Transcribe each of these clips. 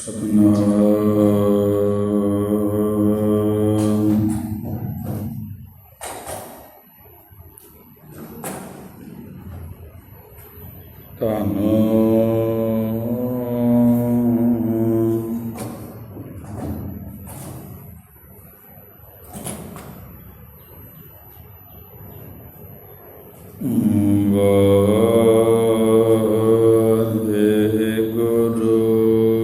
ਸਤਨਾਮ ਧੰਨ ਵਾਹਿਗੁਰੂ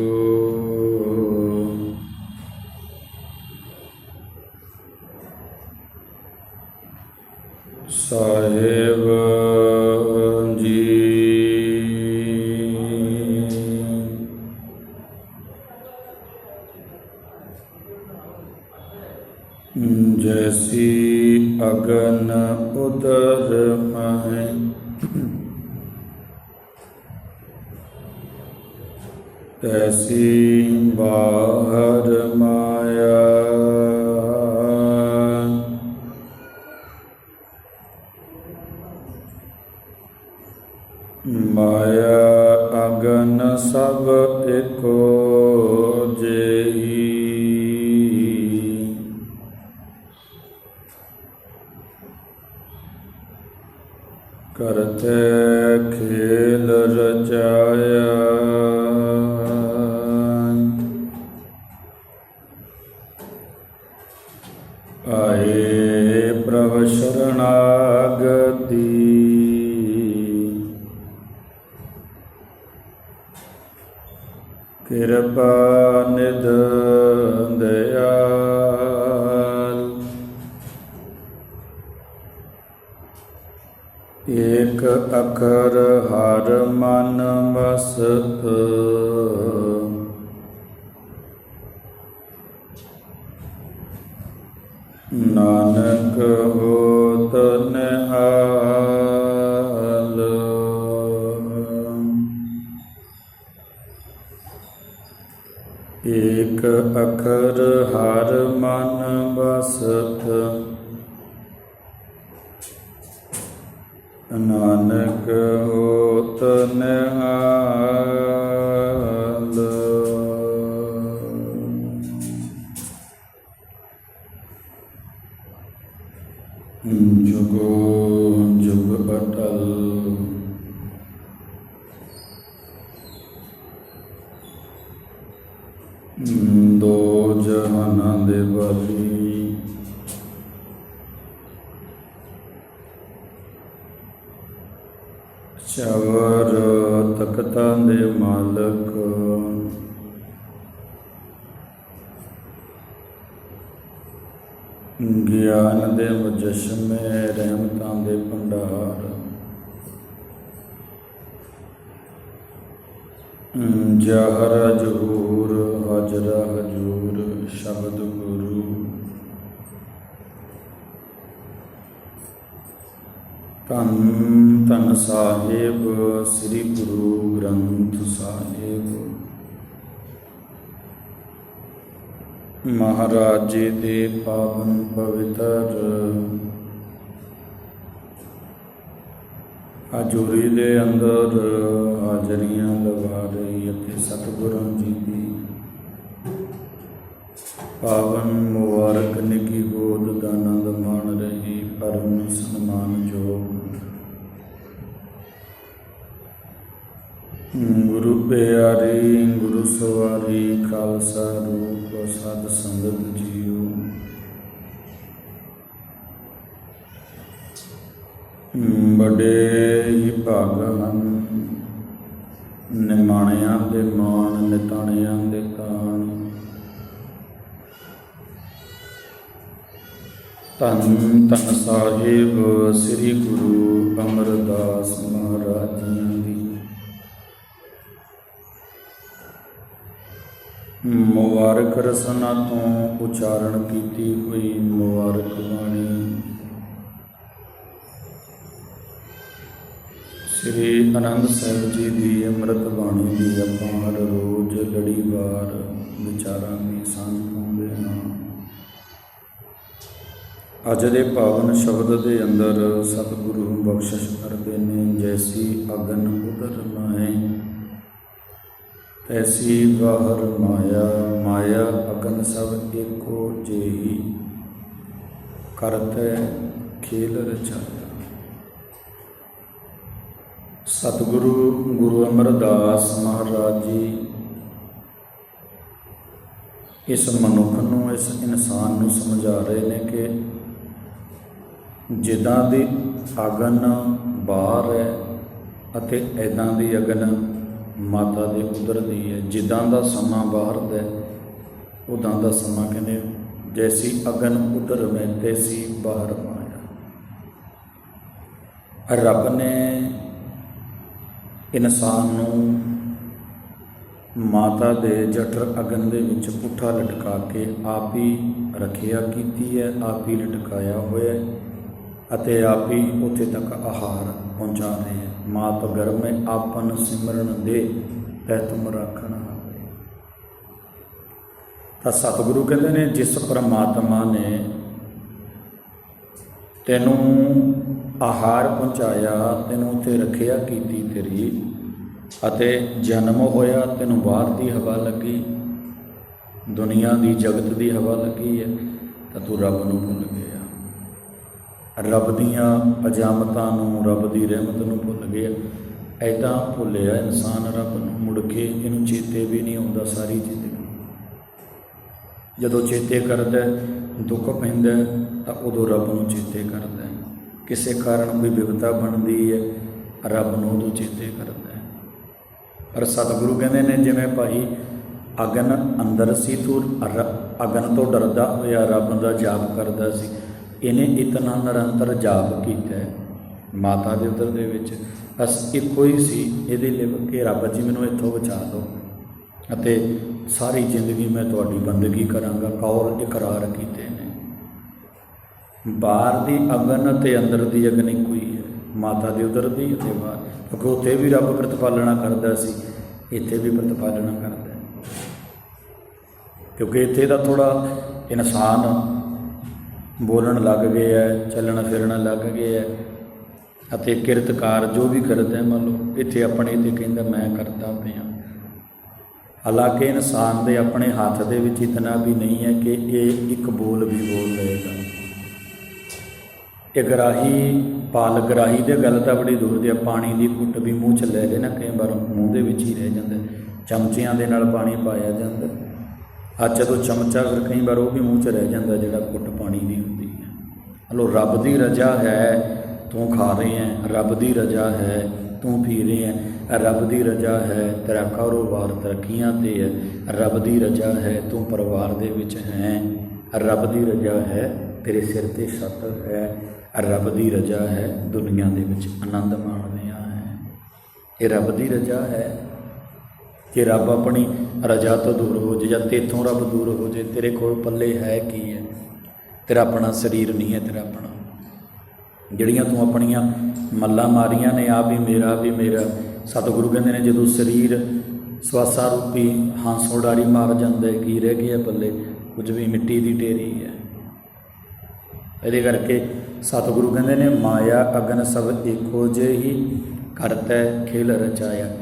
ਤੈਸੀ ਬਾਹਰ ਮਾਇਆ ਪ੍ਰਭ ਕਿਰਪਾ ਨਿਧ ਦਇਆਲ। ਏਕ ਅਖਰ ਹਰ ਮਨ ਵਸਤ ਨਾਨਕ ਹੋ ਅਖਰ ਤਖਤਾਂ ਦੇ ਮਾਲਕ। ਗਿਆਨ ਦੇ ਮੁਜਸਮੇ ਰਹਿਮਤਾਂ ਦੇ ਭੰਡਾਰ। ਜਹਰ ਜਹੂਰ ਹਾਜਰਾ ਹਜੂਰ, ਸ਼ਬਦ ਗੁਰੂ ਧੰਨ ਧੰਨ ਸਾਹਿਬ, ਸ੍ਰੀ ਗੁਰੂ ਗ੍ਰੰਥ ਸਾਹਿਬ। ਮਹਾਰਾਜ ਜੀ ਦੇ ਪਾਵਨ ਪਵਿੱਤਰ ਹਜੂਰੀ ਦੇ ਅੰਦਰ ਹਾਜ਼ਰੀਆਂ ਲਗਾ ਰਹੀ ਅਤੇ ਸਤਿਗੁਰਾਂ ਜੀ ਦੀ। ਪਾਵਨ ਮੁਬਾਰਕ, ਨਿੱਕੀ ਗੋਦ ਦਾ ਆਨੰਦ ਮਾਣ ਰਹੀ, ਪਰਮ ਸਨਮਾਨ ਗੁਰੂ ਪਿਆਰੀ, ਗੁਰੂ ਸਵਾਰੀ, ਖਾਲਸਾ ਰੂਪ, ਸਤ ਸੰਗਤ ਜੀਓ। ਬੜੇ ਹੀ ਭਾਗ ਹਨ। ਨਿਮਾਣਿਆਂ ਦੇ ਮਾਣ, ਨਿਤਾਣਿਆਂ ਦੇ ਤਾਣ। ਧੰਨ ਧੰਨ ਸਾਹਿਬ, ਸ੍ਰੀ ਗੁਰੂ ਅਮਰਦਾਸ ਮਹਾਰਾਜ ਜੀ ਦੀ ਮੁਬਾਰਕ ਰਸਨਾ ਤੋਂ ਉਚਾਰਨ ਕੀਤੀ ਹੋਈ ਮੁਬਾਰਕ ਬਾਣੀ। ਸ੍ਰੀ ਅਨੰਦ ਸਾਹਿਬ ਜੀ ਦੀ ਅੰਮ੍ਰਿਤ ਬਾਣੀ ਦੀ ਆਪਾਂ ਹਰ ਰੋਜ਼ ਲੜੀਵਾਰ ਵਿਚਾਰਾਂ ਦੀ ਸਾਂਝ ਪਾਉਂਦੇ ਹਾਂ। ਅੱਜ ਦੇ ਪਾਵਨ ਸ਼ਬਦ ਦੇ ਅੰਦਰ ਸਤਿਗੁਰੂ ਬਖਸ਼ਿਸ਼ ਕਰਦੇ ਨੇ, ਜੈਸੀ ਅਗਨ ਉਦਰ ਨਾਏ ਐਸੀ ਬਾਹਰ ਮਾਇਆ ਮਾਇਆ ਅਗਨ ਸਭ ਏਕੋ ਜੇਹੀ ਕਰਤੈ ਖੇਲ ਰਚਾਇਆ। ਸਤਿਗੁਰੂ ਗੁਰੂ ਅਮਰਦਾਸ ਮਹਾਰਾਜ ਜੀ, ਇਸ ਮਨੁੱਖ ਨੂੰ, ਇਸ ਇਨਸਾਨ ਨੂੰ ਸਮਝਾ ਰਹੇ ਨੇ ਕਿ ਜਿੱਦਾਂ ਦੀ ਅਗਨ ਬਾਹਰ ਹੈ ਅਤੇ ਐਦਾਂ ਦੀ ਅਗਨ ਮਾਤਾ ਦੇ ਉਦਰ ਦੀ ਹੈ ਜਿੱਦਾਂ ਦਾ ਸਮਾਂ ਬਾਹਰ ਦਾ ਹੈ, ਉਦਾਂ ਦਾ ਸਮਾਂ ਕਹਿੰਦੇ ਜੈਸੀ ਅਗਨ ਉਦਰ ਮੈਂ ਤੈਸੀ ਬਾਹਰ ਮਾਇਆ। ਰੱਬ ਨੇ ਇਨਸਾਨ ਨੂੰ ਮਾਤਾ ਦੇ ਜਠਰ ਅਗਨ ਦੇ ਵਿੱਚ ਪੁੱਠਾ ਲਟਕਾ ਕੇ ਆਪ ਹੀ ਰੱਖਿਆ ਕੀਤੀ ਹੈ ਆਪ ਹੀ ਲਟਕਾਇਆ ਹੋਇਆ ਹੈ। ਅਤੇ ਆਪ ਹੀ ਉੱਥੇ ਤੱਕ ਆਹਾਰ ਪਹੁੰਚਾ ਰਹੇ ਹੈ ਮਾਤ ਗਰਭ ਮੈਂ ਆਪਨ ਸਿਮਰਨ ਦੇ, ਤੈ ਤੁਮ ਰੱਖਣ ਤਾਂ ਸਤਿਗੁਰੂ ਕਹਿੰਦੇ ਨੇ, ਜਿਸ ਪਰਮਾਤਮਾ ਨੇ ਤੈਨੂੰ ਆਹਾਰ ਪਹੁੰਚਾਇਆ, ਤੈਨੂੰ ਉੱਥੇ ਰੱਖਿਆ ਕੀਤੀ ਤੇਰੀ, ਅਤੇ ਜਨਮ ਹੋਇਆ, ਤੈਨੂੰ ਬਾਹਰ ਦੀ ਹਵਾ ਲੱਗੀ, ਦੁਨੀਆ ਦੀ ਜਗਤ ਦੀ ਹਵਾ ਲੱਗੀ ਹੈ, ਤਾਂ ਤੂੰ ਰੱਬ ਨੂੰ ਭੁੱਲ ਗਿਆ। ਰੱਬ ਦੀਆਂ ਅਜਾਮਤਾਂ ਨੂੰ, ਰੱਬ ਦੀ ਰਹਿਮਤ ਨੂੰ ਭੁੱਲ ਗਿਆ। ਐਦਾਂ ਭੁੱਲਿਆ ਇਨਸਾਨ ਰੱਬ ਨੂੰ, ਮੁੜ ਕੇ ਇਹਨੂੰ ਚੇਤੇ ਵੀ ਨਹੀਂ ਆਉਂਦਾ ਸਾਰੀ ਜ਼ਿੰਦਗੀ। ਜਦੋਂ ਚੇਤੇ ਕਰਦਾ ਦੁੱਖ ਪੈਂਦਾ ਤਾਂ ਉਦੋਂ ਰੱਬ ਨੂੰ ਚੇਤੇ ਕਰਦਾ ਕਿਸੇ ਕਾਰਨ ਕੋਈ ਵਿਪਤਾ ਬਣਦੀ ਹੈ, ਰੱਬ ਨੂੰ ਉਦੋਂ ਚੇਤੇ ਕਰਦਾ ਪਰ ਸਤਿਗੁਰੂ ਕਹਿੰਦੇ ਨੇ, ਜਿਵੇਂ ਭਾਈ ਅਗਨ ਅੰਦਰ ਸੀ ਤੂੰ ਰ- ਅਗਨ ਤੋਂ ਡਰਦਾ ਹੋਇਆ ਰੱਬ ਦਾ ਜਾਪ ਕਰਦਾ ਸੀ। ਇਹਨੇ ਇਤਨਾ ਨਿਰੰਤਰ ਜਾਪ ਕੀਤਾ ਮਾਤਾ ਦੇ ਉਦਰ ਦੇ ਵਿੱਚ ਬਸ ਇੱਕੋ ਹੀ ਸੀ, ਇਹਦੇ ਲਈ ਕਿ ਰੱਬ ਜੀ, ਮੈਨੂੰ ਇੱਥੋਂ ਬਚਾ ਦਿਓ। ਅਤੇ ਸਾਰੀ ਜ਼ਿੰਦਗੀ ਮੈਂ ਤੁਹਾਡੀ ਬੰਦਗੀ ਕਰਾਂਗਾ। ਕੌਲ ਇਕਰਾਰ ਕੀਤੇ ਨੇ। ਬਾਹਰ ਦੀ ਅਗਨ ਅਤੇ ਅੰਦਰ ਦੀ ਅਗਨ ਇੱਕੋ ਹੀ। ਹੈ ਮਾਤਾ ਦੇ ਉਦਰ ਦੀ ਅਤੇ ਬਾਹਰ। ਕਿਉਂਕਿ ਉੱਥੇ ਵੀ ਰੱਬ ਪ੍ਰਤਪਾਲਣਾ ਕਰਦਾ ਸੀ, ਇੱਥੇ ਵੀ ਪ੍ਰਤਪਾਲਣਾ ਕਰਦਾ ਕਿਉਂਕਿ ਇੱਥੇ ਦਾ ਥੋੜਾ ਇਨਸਾਨ ਬੋਲਣ ਲੱਗ ਗਏ ਹੈ ਚੱਲਣ ਫਿਰਨ ਲੱਗ ਗਏ ਹੈ ਅਤੇ ਕਿਰਤਕਾਰ ਜੋ ਵੀ ਕਰਦਾ, ਮੰਨ ਲਓ, ਇੱਥੇ ਆਪਣੇ ਤੇ ਕਹਿੰਦਾ, ਮੈਂ ਕਰਦਾ ਪਿਆ। ਹਾਲਾਂਕਿ ਇਨਸਾਨ ਦੇ ਆਪਣੇ ਹੱਥ ਦੇ ਵਿੱਚ ਇਤਨਾ ਵੀ ਨਹੀਂ ਹੈ ਕਿ ਇਹ ਇੱਕ ਬੋਲ ਵੀ ਬੋਲ ਲਏਗਾ। ਇਹ ਗਰਾਹੀ ਪਾਲ ਗਰਾਹੀ ਦੇ ਗੱਲ ਤਾਂ ਬੜੀ ਦੂਰ ਦੀ ਆ। ਪਾਣੀ ਦੀ ਘੁੱਟ ਵੀ ਮੂੰਹ 'ਚ ਲੈ ਗਏ ਨਾ ਕਈ ਵਾਰ ਮੂੰਹ ਦੇ ਵਿੱਚ ਹੀ ਰਹਿ ਜਾਂਦਾ। ਚਮਚਿਆਂ ਦੇ ਨਾਲ ਪਾਣੀ ਪਾਇਆ ਜਾਂਦਾ। ਅੱਜ ਜਦੋਂ ਚਮਚਾ ਫਿਰ ਕਈ ਵਾਰ ਉਹ ਵੀ ਮੂੰਹ 'ਚ ਰਹਿ ਜਾਂਦਾ ਜਿਹੜਾ ਕੁੱਟ ਪਾਣੀ ਦੀ ਹੁੰਦੀ ਹੈ। ਹਲੋ, ਰੱਬ ਦੀ ਰਜਾ ਹੈ, ਤੂੰ ਖਾ ਰਹੇ ਹੈ। ਰੱਬ ਦੀ ਰਜਾ ਹੈ, ਤੂੰ ਪੀ ਰਹੇ ਹੈ। ਰੱਬ ਦੀ ਰਜਾ ਹੈ, ਤੇਰਾ ਕਾਰੋਬਾਰ ਤਰੱਕੀਆਂ ਤੇ ਹੈ। ਰੱਬ ਦੀ ਰਜਾ ਹੈ, ਤੂੰ ਪਰਿਵਾਰ ਦੇ ਵਿੱਚ ਹੈ। ਰੱਬ ਦੀ ਰਜਾ ਹੈ, ਤੇਰੇ ਸਿਰ ਤੇ ਛੱਤ ਹੈ। ਰੱਬ ਦੀ ਰਜਾ ਹੈ, ਦੁਨੀਆ ਦੇ ਵਿੱਚ ਆਨੰਦ ਮਾਣ ਰਿਹਾ ਹੈ। ਇਹ ਰੱਬ ਦੀ ਰਜਾ ਹੈ ਕਿ ਰੱਬ ਆਪਣੀ ਰਜਾ ਤੋਂ ਦੂਰ ਹੋ ਜਾਏ ਜਾਂ ਤੇਥੋਂ ਰੱਬ ਦੂਰ ਹੋ ਜਾਏ, ਤੇਰੇ ਕੋਲ ਪੱਲੇ ਹੈ ਕੀ ਹੈ? ਤੇਰਾ ਆਪਣਾ ਸਰੀਰ ਨਹੀਂ ਹੈ, ਤੇਰਾ ਆਪਣਾ। ਜਿਹੜੀਆਂ ਤੂੰ ਆਪਣੀਆਂ ਮੱਲਾਂ ਮਾਰੀਆਂ ਨੇ ਆ ਵੀ ਮੇਰਾ ਵੀ ਮੇਰਾ। ਸਤਿਗੁਰੂ ਕਹਿੰਦੇ ਨੇ, ਜਦੋਂ ਸਰੀਰ ਸਵਾਸਾ ਰੂਪੀ ਹੰਸ ਉਡਾਰੀ ਮਾਰ ਜਾਂਦਾ ਕੀ ਰਹਿ ਗਿਆ ਪੱਲੇ? ਕੁਝ ਵੀ ਮਿੱਟੀ ਦੀ ਢੇਰੀ ਹੈ। ਇਹਦੇ ਕਰਕੇ ਸਤਿਗੁਰੂ ਕਹਿੰਦੇ ਨੇ, ਮਾਇਆ ਅਗਨ ਸਭ ਏਕੋ ਜਿਹੀ ਕਰਤੈ ਖੇਲ ਰਚਾਇਆ।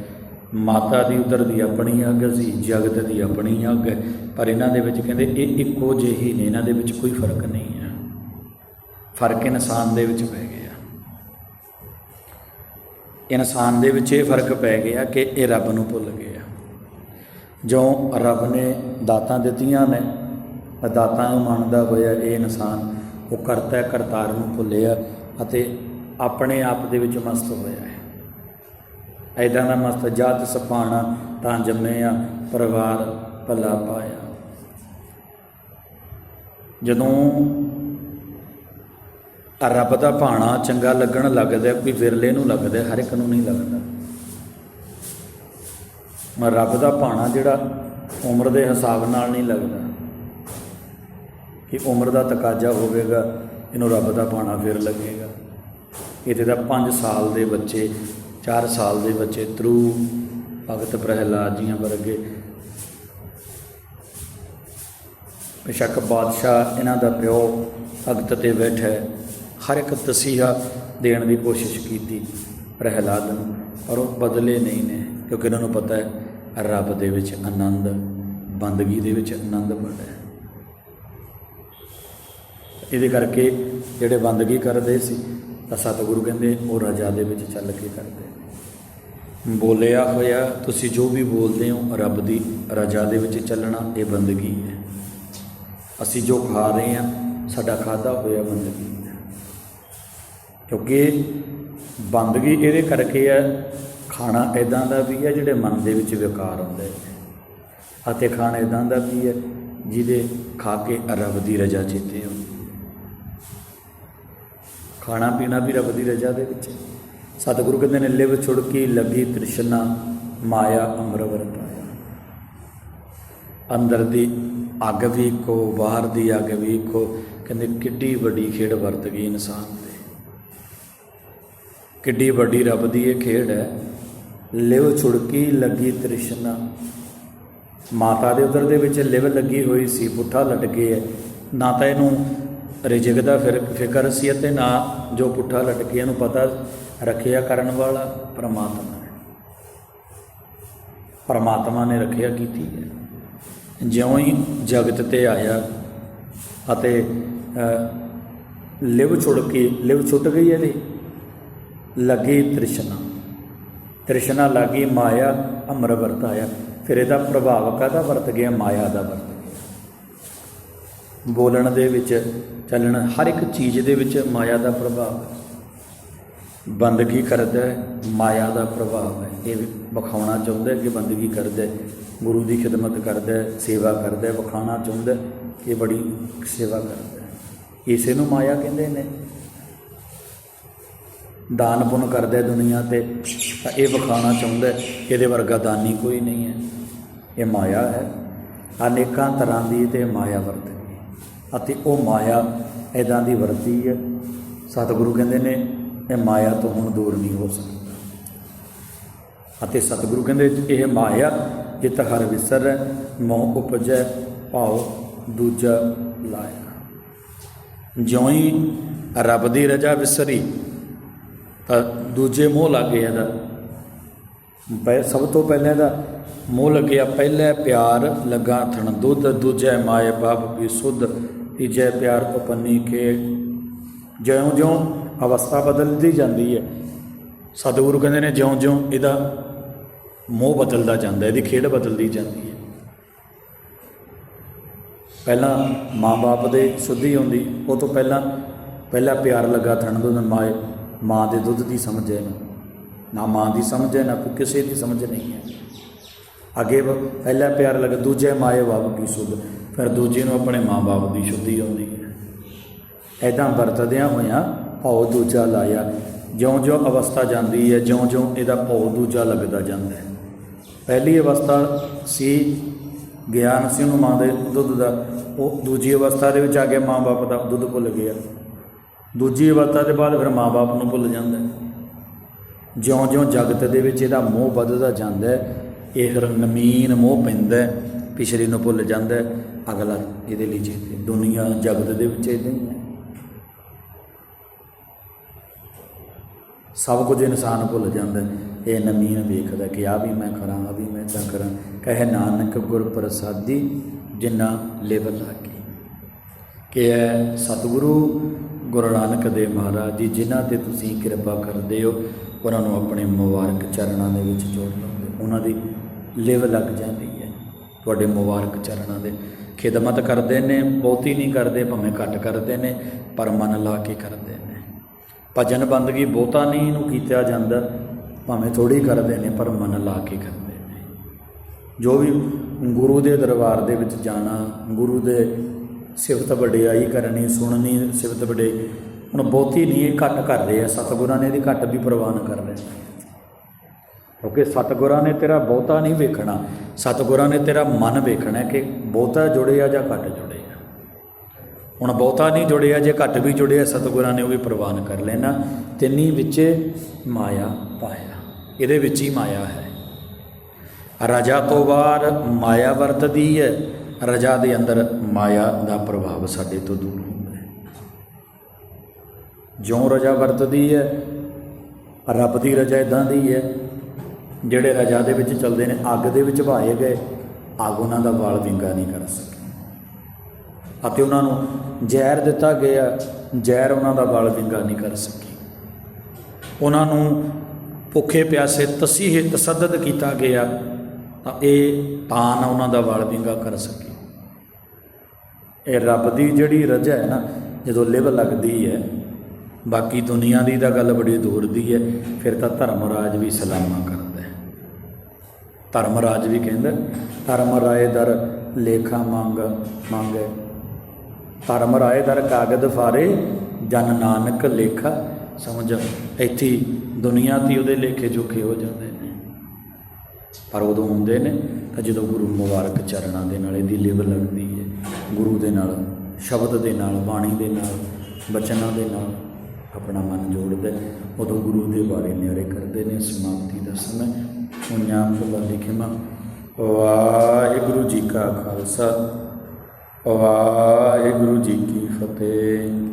ਮਾਤਾ ਦੀ ਉਦਰ ਦੀ ਆਪਣੀ ਅੱਗ ਸੀ, ਜਗਤ ਦੀ ਆਪਣੀ ਅੱਗ। ਹੈ ਪਰ ਇਹਨਾਂ ਦੇ ਵਿੱਚ ਕਹਿੰਦੇ ਇਹ ਇੱਕੋ ਜਿਹੀ ਨੇ, ਇਹਨਾਂ ਦੇ ਵਿੱਚ ਕੋਈ ਫ਼ਰਕ ਨਹੀਂ ਹੈ। ਫ਼ਰਕ ਇਨਸਾਨ ਦੇ ਵਿੱਚ ਪੈ ਗਿਆ। ਇਨਸਾਨ ਦੇ ਵਿੱਚ ਇਹ ਫ਼ਰਕ ਪੈ ਗਿਆ ਕਿ ਇਹ ਰੱਬ ਨੂੰ ਭੁੱਲ ਗਿਆ। ਜੋ ਰੱਬ ਨੇ ਦਾਤਾਂ ਦਿੱਤੀਆਂ ਨੇ ਦਾਤਾਂ ਨੂੰ ਮੰਨਦਾ ਹੋਇਆ ਇਹ ਇਨਸਾਨ ਉਹ ਕਰਤਾ ਕਰਤਾਰ ਨੂੰ ਭੁੱਲਿਆ ਅਤੇ ਆਪਣੇ ਆਪ ਦੇ ਵਿੱਚ ਮਸਤ ਹੋਇਆ ਹੈ। ਐਦਾਂ ਦਾ ਮਸਤ ਜਾਤ ਸਪਾਣਾ ਤਾਂ ਜੰਮੇ ਆ, ਪਰਿਵਾਰ ਭਲਾ ਪਾਇਆ। ਜਦੋਂ ਰੱਬ ਦਾ ਭਾਣਾ ਚੰਗਾ ਲੱਗਣ ਲੱਗਦਾ, ਕੋਈ ਵਿਰਲੇ ਨੂੰ ਲੱਗਦਾ, ਹਰ ਇੱਕ ਨੂੰ ਨਹੀਂ ਲੱਗਦਾ। ਮੈਂ ਰੱਬ ਦਾ ਭਾਣਾ ਜਿਹੜਾ ਉਮਰ ਦੇ ਹਿਸਾਬ ਨਾਲ ਨਹੀਂ ਲੱਗਦਾ, ਕਿ ਉਮਰ ਦਾ ਤਕਾਜ਼ਾ ਹੋਵੇਗਾ, ਇਹਨੂੰ ਰੱਬ ਦਾ ਭਾਣਾ ਫਿਰ ਲੱਗੇਗਾ। ਇਹਦੇ ਦਾ 5 ਸਾਲ ਦੇ ਬੱਚੇ 4 ਸਾਲ ਦੇ ਬੱਚੇ ਤਰੂ, ਭਗਤ ਪ੍ਰਹਿਲਾਦ ਜੀਆਂ ਵਰਗੇ। ਬੇਸ਼ੱਕ ਬਾਦਸ਼ਾਹ ਇਹਨਾਂ ਦਾ ਪਿਓ ਭਗਤ ਤੇ ਬੈਠਾ ਹਰ ਇੱਕ ਤਸੀਹਾ ਦੇਣ ਦੀ ਕੋਸ਼ਿਸ਼ ਕੀਤੀ ਪ੍ਰਹਿਲਾਦ ਨੂੰ, ਪਰ ਉਹ ਬਦਲੇ ਨਹੀਂ ਨੇ, ਕਿਉਂਕਿ ਇਹਨਾਂ ਨੂੰ ਪਤਾ ਹੈ ਰੱਬ ਦੇ ਵਿੱਚ ਆਨੰਦ, ਬੰਦਗੀ ਦੇ ਵਿੱਚ ਆਨੰਦ ਬੜਾ ਹੈ। ਇਹਦੇ ਕਰਕੇ ਜਿਹੜੇ ਬੰਦਗੀ ਕਰਦੇ ਸੀ ਤਾਂ ਸਤਿਗੁਰੂ ਕਹਿੰਦੇ, ਉਹ ਰਜਾ ਦੇ ਵਿੱਚ ਚੱਲ ਕੇ ਕਰਦੇ ਬੋਲਿਆ ਹੋਇਆ, ਤੁਸੀਂ ਜੋ ਵੀ ਬੋਲਦੇ ਹੋ, ਰੱਬ ਦੀ ਰਜਾ ਦੇ ਵਿੱਚ ਚੱਲਣਾ, ਇਹ ਬੰਦਗੀ ਹੈ। ਅਸੀਂ ਜੋ ਖਾ ਰਹੇ ਹਾਂ, ਸਾਡਾ ਖਾਦਾ ਹੋਇਆ ਬੰਦਗੀ ਹੈ। ਕਿਉਂਕਿ ਬੰਦਗੀ ਇਹਦੇ ਕਰਕੇ ਹੈ, ਖਾਣਾ ਇਦਾਂ ਦਾ ਵੀ ਹੈ, ਜਿਹੜੇ ਮਨ ਦੇ ਵਿੱਚ ਵਿਕਾਰ ਹੁੰਦੇ ਨੇ। ਅਤੇ ਖਾਣਾ ਇਦਾਂ ਦਾ ਵੀ ਹੈ, ਜਿਹਦੇ ਖਾ ਕੇ ਰੱਬ ਦੀ ਰਜਾ ਚੇਤੇ ਹੁੰਦੀ ਖਾਣਾ ਪੀਣਾ ਵੀ ਰੱਬ ਦੀ ਰਜਾ ਦੇ ਵਿੱਚ। ਸਤਿਗੁਰੂ ਕਹਿੰਦੇ ਨੇ, ਲਿਵ ਛੁੜਕੀ, ਲੱਗੀ ਤ੍ਰਿਸ਼ਨਾ, ਮਾਇਆ ਅੰਮ੍ਰ ਪਾਇਆ ਅੰਦਰ ਦੀ ਅੱਗ ਵੀ ਕੋ, ਬਾਹਰ ਦੀ ਅੱਗ ਵੀ ਕੋ, ਕਹਿੰਦੇ ਕਿੱਡੀ ਵੱਡੀ ਖੇਡ ਵਰਤ ਗਈ ਇਨਸਾਨ ਤੇ। ਕਿੱਡੀ ਵੱਡੀ ਰੱਬ ਦੀ ਇਹ ਖੇਡ ਹੈ, ਲਿਵ ਛੁੜਕੀ, ਲੱਗੀ ਤ੍ਰਿਸ਼ਨਾ। ਮਾਤਾ ਦੇ ਉਦਰ ਦੇ ਵਿੱਚ ਲਿਵ ਲੱਗੀ ਹੋਈ ਸੀ, ਪੁੱਠਾ ਲਟਕੇ ਹੈ। ਨਾ ਤਾਂ ਇਹਨੂੰ ਰਿਜਕ ਦਾ ਫਿਰ ਫਿਕਰ ਸੀ ਅਤੇ ਨਾ ਜੋ ਪੁੱਠਾ ਲਟਕੇ ਨੂੰ ਪਤਾ ਰੱਖਿਆ ਕਰਨ ਵਾਲਾ ਪਰਮਾਤਮਾ ਹੈ ਪਰਮਾਤਮਾ ਨੇ ਰੱਖਿਆ ਕੀਤੀ ਹੈ। ਜਿਉਂ ਹੀ ਜਗਤ ਤੇ ਆਇਆ ਅਤੇ ਲਿਵ ਛੁੜ ਕੇ, ਲਿਵ ਛੁੱਟ ਗਈ ਇਹਦੀ। ਲੱਗੀ ਤ੍ਰਿਸ਼ਨਾ। ਤ੍ਰਿਸ਼ਨਾ ਲੱਗੀ ਮਾਇਆ ਅਮਰ ਵਰਤਾਇਆ। ਫਿਰ ਇਹਦਾ ਪ੍ਰਭਾਵ ਕਾਹਦਾ ਵਰਤ ਗਿਆ? ਮਾਇਆ ਦਾ ਵਰਤ ਗਿਆ ਬੋਲਣ ਦੇ ਵਿੱਚ, ਚੱਲਣ, ਹਰ ਇੱਕ ਚੀਜ਼ ਦੇ ਵਿੱਚ ਮਾਇਆ ਦਾ ਪ੍ਰਭਾਵ ਹੈ। ਬੰਦਗੀ ਕਰਦਾ ਮਾਇਆ ਦਾ ਪ੍ਰਭਾਵ ਹੈ। ਇਹ ਵੀ ਵਿਖਾਉਣਾ ਚਾਹੁੰਦਾ ਕਿ ਬੰਦਗੀ ਕਰਦਾ ਗੁਰੂ ਦੀ ਖਿਦਮਤ ਕਰਦਾ ਸੇਵਾ ਕਰਦਾ ਵਿਖਾਉਣਾ ਚਾਹੁੰਦਾ ਹੈ ਕਿ ਬੜੀ ਸੇਵਾ ਕਰਦਾ ਇਸੇ ਨੂੰ ਮਾਇਆ ਕਹਿੰਦੇ ਨੇ। ਦਾਨ ਪੁੰਨ ਕਰਦਾ ਦੁਨੀਆ ਤੇ, ਤਾਂ ਇਹ ਵਿਖਾਉਣਾ ਚਾਹੁੰਦਾ ਇਹਦੇ ਵਰਗਾ ਦਾਨੀ ਕੋਈ ਨਹੀਂ ਹੈ। ਇਹ ਮਾਇਆ ਹੈ। ਅਨੇਕਾਂ ਤਰ੍ਹਾਂ ਦੀ ਤੇ ਮਾਇਆ ਵਰਤ ਅਤੇ ਉਹ ਮਾਇਆ ਇਦਾਂ ਦੀ ਵਰਤੀ ਹੈ। ਸਤਿਗੁਰੂ ਕਹਿੰਦੇ ਨੇ, ਇਹ ਮਾਇਆ ਤੋਂ ਹੁਣ ਦੂਰ ਨਹੀਂ ਹੋ ਸਕਦਾ। ਅਤੇ ਸਤਿਗੁਰੂ ਕਹਿੰਦੇ, ਇਹ ਮਾਇਆ ਜਿਤ ਹਰ ਵਿਸਰ ਮੋਹ ਉਪਜੈ, ਭਾਉ ਦੂਜਾ ਲਾਇਆ ਜਿਉਂ ਹੀ ਰੱਬ ਦੀ ਰਜਾ ਵਿਸਰੀ, ਤਾਂ ਦੂਜੇ ਮੋਹ ਲੱਗੇ ਇਹਦਾ। ਪਹਿ, ਸਭ ਤੋਂ ਪਹਿਲਾਂ ਇਹਦਾ ਮੋਹ ਲੱਗਿਆ, ਪਹਿਲਾ ਪਿਆਰ ਲੱਗਾ ਥਣ ਦੁੱਧ, ਦੂਜੇ ਮਾਏ ਬਾਪ ਵੀ ਸੁਧ ਤੀਜੇ ਪਿਆਰ ਉਪੰਨੀ ਖੇਡ ਜਿਉਂ-ਜਿਉਂ ਅਵਸਥਾ ਬਦਲਦੀ ਜਾਂਦੀ ਹੈ। ਸਤਿਗੁਰੂ ਕਹਿੰਦੇ ਨੇ ਜਿਉਂ-ਜਿਉਂ ਇਹਦਾ ਮੋਹ ਬਦਲਦਾ ਜਾਂਦਾ, ਇਹਦੀ ਖੇਡ ਬਦਲਦੀ ਜਾਂਦੀ ਹੈ। ਪਹਿਲਾਂ ਮਾਂ-ਬਾਪ ਦੇ ਸੁੱਧੀ ਹੁੰਦੀ, ਉਹ ਤੋਂ ਪਹਿਲਾਂ ਪਹਿਲਾ ਪਿਆਰ ਲੱਗਾ ਥਣ ਦੁੱਧ ਮਾਏ ਮਾਂ ਦੇ ਦੁੱਧ ਦੀ ਸਮਝ ਹੈ ਨਾ। ਮਾਂ ਦੀ ਸਮਝ ਹੈ, ਨਾ ਕੋਈ ਕਿਸੇ ਦੀ ਸਮਝ ਨਹੀਂ ਹੈ। ਅੱਗੇ ਵ- ਪਹਿਲਾ ਪਿਆਰ ਲੱਗਾ, ਦੂਜੇ ਮਾਏ ਬਾਪ ਕੀ ਸੁੱਧ। ਫਿਰ ਦੂਜੇ ਨੂੰ ਆਪਣੇ ਮਾਂ-ਬਾਪ ਦੀ ਸ਼ੁੱਧੀ ਆਉਂਦੀ ਹੈ। ਐਦਾਂ ਵਰਤਦਿਆਂ ਹੋਇਆਂ ਭਉ ਦੂਜਾ ਲਾਇਆ। ਜਿਉਂ-ਜਿਉਂ ਅਵਸਥਾ ਜਾਂਦੀ ਹੈ, ਜਿਉਂ-ਜਿਉਂ ਇਹਦਾ ਭਉ ਦੂਜਾ ਲੱਗਦਾ ਜਾਂਦਾ ਹੈ। ਪਹਿਲੀ ਅਵਸਥਾ ਸੀ ਗਿਆਨ ਸੀ ਉਹਨੂੰ ਮਾਂ ਦੇ ਦੁੱਧ ਦਾ। ਉਹ ਦੂਜੀ ਅਵਸਥਾ ਦੇ ਵਿੱਚ ਆ ਗਿਆ ਮਾਂ-ਬਾਪ ਦਾ ਦੁੱਧ ਭੁੱਲ ਗਿਆ। ਦੂਜੀ ਅਵਸਥਾ ਦੇ ਬਾਅਦ ਫਿਰ ਮਾਂ-ਬਾਪ ਨੂੰ ਭੁੱਲ ਜਾਂਦਾ ਹੈ। ਜਿਉਂ-ਜਿਉਂ ਜਗਤ ਦੇ ਵਿੱਚ ਇਹਦਾ ਮੋਹ ਵੱਧਦਾ ਜਾਂਦਾ ਹੈ। ਇਹ ਫਿਰ ਨਮੀਨ ਮੋਹ ਪੈਂਦਾ ਹੈ। ਪਿਛਲੇ ਨੂੰ ਭੁੱਲ ਜਾਂਦਾ ਹੈ। ਅਗਲਾ ਇਹਦੇ ਲਈ ਚੇਤੇ ਦੁਨੀਆ ਜਗਤ ਦੇ ਵਿੱਚ ਇਦਾਂ ਹੀ ਹੈ ਸਭ ਕੁਝ ਇਨਸਾਨ ਭੁੱਲ ਜਾਂਦਾ ਇਹ ਨਮੀਨ ਵੇਖਦਾ ਕਿ ਆ ਵੀ ਮੈਂ ਕਰਾਂ ਆ ਵੀ ਮੈਂ ਤਾਂ ਕਰਾਂ। ਕਹੇ ਨਾਨਕ ਗੁਰ ਪ੍ਰਸਾਦੀ ਜਿਨ੍ਹਾਂ ਲਿਵ ਲਾਗੀ। ਕਿ ਹੈ ਸਤਿਗੁਰੂ ਗੁਰੂ ਨਾਨਕ ਦੇ ਮਹਾਰਾਜ ਜੀ, ਜਿਨ੍ਹਾਂ ਤੇ ਤੁਸੀਂ ਕਿਰਪਾ ਕਰਦੇ ਹੋ, ਉਹਨਾਂ ਨੂੰ ਆਪਣੇ ਮੁਬਾਰਕ ਚਰਨਾਂ ਦੇ ਵਿੱਚ ਜੋੜ ਲਓਗੇ ਉਹਨਾਂ ਦੀ ਲਿਵ ਲੱਗ ਜਾਂਦੀ ਹੈ। ਤੁਹਾਡੇ ਮੁਬਾਰਕ ਚਰਨਾਂ ਦੇ ਖਿਦਮਤ ਕਰਦੇ ਨੇ, ਬਹੁਤੀ ਨਹੀਂ ਕਰਦੇ, ਭਾਵੇਂ ਘੱਟ ਕਰਦੇ ਨੇ, ਪਰ ਮਨ ਲਾ ਕੇ ਕਰਦੇ ਨੇ। ਭਜਨ ਬੰਦਗੀ ਬਹੁਤਾ ਨਹੀਂ ਇਹਨੂੰ ਕੀਤਾ ਜਾਂਦਾ, ਭਾਵੇਂ ਥੋੜੀ ਕਰਦੇ ਨੇ, ਪਰ ਮਨ ਲਾ ਕੇ ਕਰਦੇ ਨੇ। ਜੋ ਵੀ ਗੁਰੂ ਦੇ ਦਰਬਾਰ ਦੇ ਵਿੱਚ ਜਾਣਾ, ਗੁਰੂ ਦੇ ਸਿਫਤ ਵਡਿਆਈ ਕਰਨੀ, ਸੁਣਨੀ ਸਿਫਤ ਵਡੇ, ਹੁਣ ਬਹੁਤੀ ਨਹੀਂ, ਇਹ ਘੱਟ ਕਰ ਰਹੇ ਆ, ਸਤਿਗੁਰਾਂ ਨੇ ਇਹਦੀ ਘੱਟ ਵੀ ਪ੍ਰਵਾਨ ਕਰ ਰਹੇ ਕਿਉਂਕਿ ਸਤਿਗੁਰਾਂ ਨੇ ਤੇਰਾ ਬਹੁਤਾ ਨਹੀਂ ਵੇਖਣਾ। ਸਤਿਗੁਰਾਂ ਨੇ ਤੇਰਾ ਮਨ ਵੇਖਣਾ ਕਿ ਬਹੁਤਾ ਜੁੜਿਆ ਜਾਂ ਘੱਟ ਜੁੜਿਆ ਹੁਣ ਬਹੁਤਾ ਨਹੀਂ ਜੁੜਿਆ, ਜੇ ਘੱਟ ਵੀ ਜੁੜਿਆ, ਸਤਿਗੁਰਾਂ ਨੇ ਉਹ ਵੀ ਪ੍ਰਵਾਨ ਕਰ ਲੈਣਾ। ਤਿੰਨੀ ਵਿੱਚ ਮਾਇਆ ਪਾਇਆ। ਇਹਦੇ ਵਿੱਚ ਹੀ ਮਾਇਆ ਹੈ। ਰਜਾ ਤੋਂ ਬਾਅਦ ਮਾਇਆ ਵਰਤਦੀ ਹੈ, ਰਜਾ ਦੇ ਅੰਦਰ ਮਾਇਆ ਦਾ ਪ੍ਰਭਾਵ ਸਾਡੇ ਤੋਂ ਦੂਰ ਹੁੰਦਾ ਹੈ। ਜਿਉਂ ਰਜਾ ਵਰਤਦੀ ਹੈ, ਰੱਬ ਦੀ ਰਜਾ ਇਦਾਂ ਦੀ ਹੈ ਜਿਹੜੇ ਰਜਾ ਦੇ ਵਿੱਚ ਚੱਲਦੇ ਨੇ, ਅੱਗ ਦੇ ਵਿੱਚ ਭਾਏ ਗਏ, ਅੱਗ ਉਹਨਾਂ ਦਾ ਵਾਲ ਵਿੰਗਾ ਨਹੀਂ ਕਰ ਸਕੀ। ਅਤੇ ਉਹਨਾਂ ਨੂੰ ਜ਼ਹਿਰ ਦਿੱਤਾ ਗਿਆ, ਜ਼ਹਿਰ ਉਹਨਾਂ ਦਾ ਵਾਲ ਵਿੰਗਾ ਨਹੀਂ ਕਰ ਸਕੀ। ਉਹਨਾਂ ਨੂੰ ਭੁੱਖੇ ਪਿਆਸੇ ਤਸੀਹੇ, ਤਸੱਦਦ ਕੀਤਾ ਗਿਆ, ਤਾਂ ਇਹ ਤਾਂ ਨਾ ਉਹਨਾਂ ਦਾ ਵਾਲ ਵਿੰਗਾ ਕਰ ਸਕੀ। ਇਹ ਰੱਬ ਦੀ ਜਿਹੜੀ ਰਜਾ ਹੈ ਨਾ, ਜਦੋਂ ਲਿਵ ਲੱਗਦੀ ਹੈ, ਬਾਕੀ ਦੁਨੀਆ ਦੀ ਤਾਂ ਗੱਲ ਬੜੀ ਦੂਰ ਦੀ ਹੈ, ਫਿਰ ਤਾਂ ਧਰਮ ਰਾਜ ਵੀ ਸਲਾਮਾ ਕਰਦਾ। ਧਰਮ ਰਾਜ ਵੀ ਕਹਿੰਦਾ ਧਰਮ ਰਾਏ ਦਰ ਲੇਖਾ ਮੰਗ, ਮੰਗੇ। ਧਰਮ ਰਾਏ ਦਰ ਕਾਗਦ ਫਾਰੇ, ਜਨ ਨਾਨਕ ਲੇਖਾ। ਸਮਝ, ਇੱਥੇ ਦੁਨੀਆ ਤੇ ਉਹਦੇ ਲੇਖੇ ਜੋਖੇ ਹੋ ਜਾਂਦੇ ਨੇ। ਪਰ ਉਦੋਂ ਹੁੰਦੇ ਨੇ ਤਾਂ ਜਦੋਂ ਗੁਰੂ ਮੁਬਾਰਕ ਚਰਨਾਂ ਦੇ ਨਾਲ ਇਹਦੀ ਲਿਵ ਲੱਗਦੀ ਹੈ ਗੁਰੂ ਦੇ ਨਾਲ, ਸ਼ਬਦ ਦੇ ਨਾਲ, ਬਾਣੀ ਦੇ ਨਾਲ, ਬਚਨਾਂ ਦੇ ਨਾਲ ਆਪਣਾ ਮਨ ਜੋੜਦਾ ਉਦੋਂ ਗੁਰੂ ਦੇ ਬਾਰੇ ਨਿਆਰੇ ਕਰਦੇ ਨੇ, ਸਮਾਪਤੀ ਦਾ ਸਮੇਂ ਪੰਜਾਬ ਭੁੱਲਾ ਲਿਖਿਮਾ ਵਾਹਿਗੁਰੂ ਜੀ ਕਾ ਖਾਲਸਾ ਵਾਹਿਗੁਰੂ ਜੀ ਕੀ ਫਤਿਹ।